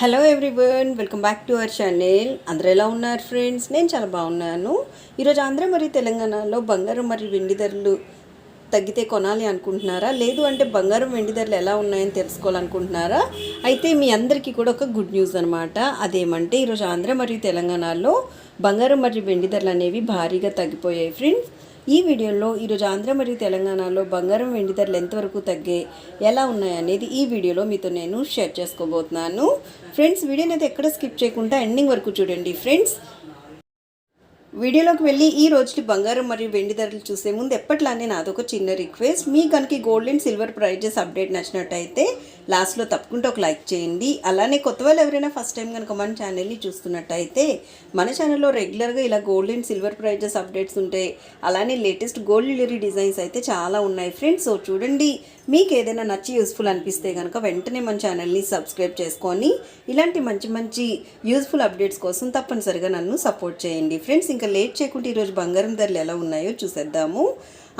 Hello everyone welcome back to our channel అందరూ ఎలా ఉన్నారు ఫ్రెండ్స్ నేను చాలా బాగున్నాను. ఈరోజు ఆంధ్ర మరియు తెలంగాణలో బంగారం మరియు వెండి ధరలు తగ్గితే కొనాలి అనుకుంటున్నారా? లేదు అంటే బంగారం వెండి ధరలు ఎలా ఉన్నాయని తెలుసుకోవాలనుకుంటున్నారా? అయితే మీ అందరికీ కూడా ఒక గుడ్ న్యూస్ అనమాట అదేమంటే ఈరోజు ఆంధ్ర మరియు తెలంగాణలో బంగారం మరియు వెండి ధరలు అనేవి భారీగా తగ్గిపోయాయి ఫ్రెండ్స్ ఈ వీడియోలో ఈరోజు ఆంధ్ర మరియు తెలంగాణలో బంగారం వెండి ధరలు ఎంతవరకు తగ్గే ఎలా ఉన్నాయనేది ఈ వీడియోలో మీతో నేను షేర్ చేసుకోబోతున్నాను. ఫ్రెండ్స్ వీడియోని అయితే ఎక్కడ స్కిప్ చేయకుండా ఎండింగ్ వరకు చూడండి. ఫ్రెండ్స్ వీడియోలోకి వెళ్ళి ఈ రోజుకి బంగారం మరియు వెండి ధరలు చూసే ముందు ఎప్పట్లానే నాదొక చిన్న రిక్వెస్ట్ మీ కనుక gold and silver prizes update నచ్చినట్టయితే లాస్ట్లో తప్పకుండా ఒక లైక్ చేయండి. అలానే కొత్త వాళ్ళు ఎవరైనా ఫస్ట్ టైం కనుక మన ఛానల్ని చూస్తున్నట్టయితే మన ఛానల్లో రెగ్యులర్గా ఇలా gold and silver prizes updates ఉంటాయి అలానే లేటెస్ట్ గోల్డ్ జ్యువెలరీ డిజైన్స్ అయితే చాలా ఉన్నాయి ఫ్రెండ్స్ సో చూడండి మీకు ఏదైనా నచ్చి యూస్ఫుల్ అనిపిస్తే కనుక వెంటనే మన ఛానల్ని సబ్స్క్రైబ్ చేసుకొని ఇలాంటి మంచి మంచి యూస్ఫుల్ అప్డేట్స్ కోసం తప్పనిసరిగా నన్ను సపోర్ట్ చేయండి. ఫ్రెండ్స్ ఇంకా లేట్ చేయకుండా ఈరోజు బంగారం ధరలు ఎలా ఉన్నాయో చూసేద్దాము.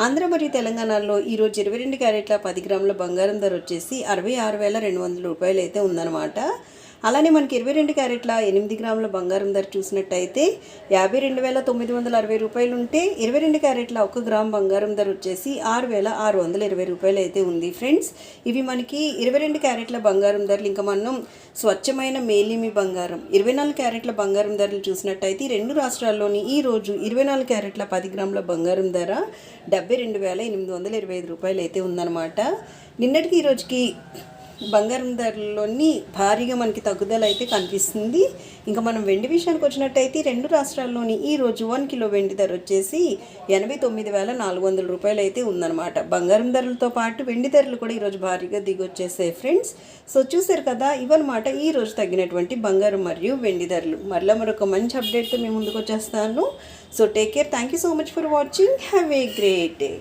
ఆంధ్ర మరియు తెలంగాణలో ఈరోజు ఇరవై రెండు క్యారెట్ల పది గ్రాముల బంగారం ధర వచ్చేసి అరవై ఆరు వేల రెండు వందల రూపాయలు అయితే ఉందన్నమాట. అలానే మనకి ఇరవై రెండు క్యారెట్ల ఎనిమిది గ్రాముల బంగారం ధర చూసినట్టయితే యాభై రెండు వేల తొమ్మిది వందల అరవై రూపాయలు ఉంటే ఇరవై రెండు క్యారెట్ల ఒక గ్రామ్ బంగారం ధర వచ్చేసి ఆరు వేల ఆరు వందల ఇరవై రూపాయలు అయితే ఉంది ఫ్రెండ్స్. ఇవి మనకి ఇరవై రెండు క్యారెట్ల బంగారం ధరలు ఇంకా మనం స్వచ్ఛమైన మేలిమి బంగారం ఇరవై నాలుగు క్యారెట్ల బంగారం ధరలు చూసినట్టయితే రెండు రాష్ట్రాల్లోని ఈ రోజు ఇరవై నాలుగు క్యారెట్ల పది గ్రాముల బంగారం ధర డెబ్బై రెండు వేల ఎనిమిది వందల ఇరవై ఐదు రూపాయలు అయితే ఉందన్నమాట. నిన్నటికి ఈ రోజుకి బంగారం ధరలోని భారీగా మనకి తగ్గుదల అయితే కనిపిస్తుంది. ఇంకా మనం వెండి విషయానికి వచ్చినట్టయితే రెండు రాష్ట్రాల్లోని ఈ రోజు వన్ కిలో వెండి ధర వచ్చేసి ఎనభై తొమ్మిది వేల నాలుగు వందల రూపాయలు అయితే ఉందన్నమాట. బంగారం ధరలతో పాటు వెండి ధరలు కూడా ఈరోజు భారీగా దిగొచ్చేసాయి ఫ్రెండ్స్. సో చూసారు కదా ఇవన్నమాట ఈ రోజు తగ్గినటువంటి బంగారం మరియు వెండి ధరలు. మరలా మరొక మంచి అప్డేట్తో మేము ముందుకు వచ్చేస్తాను. So take care. Thank you so much for watching. Have a great day.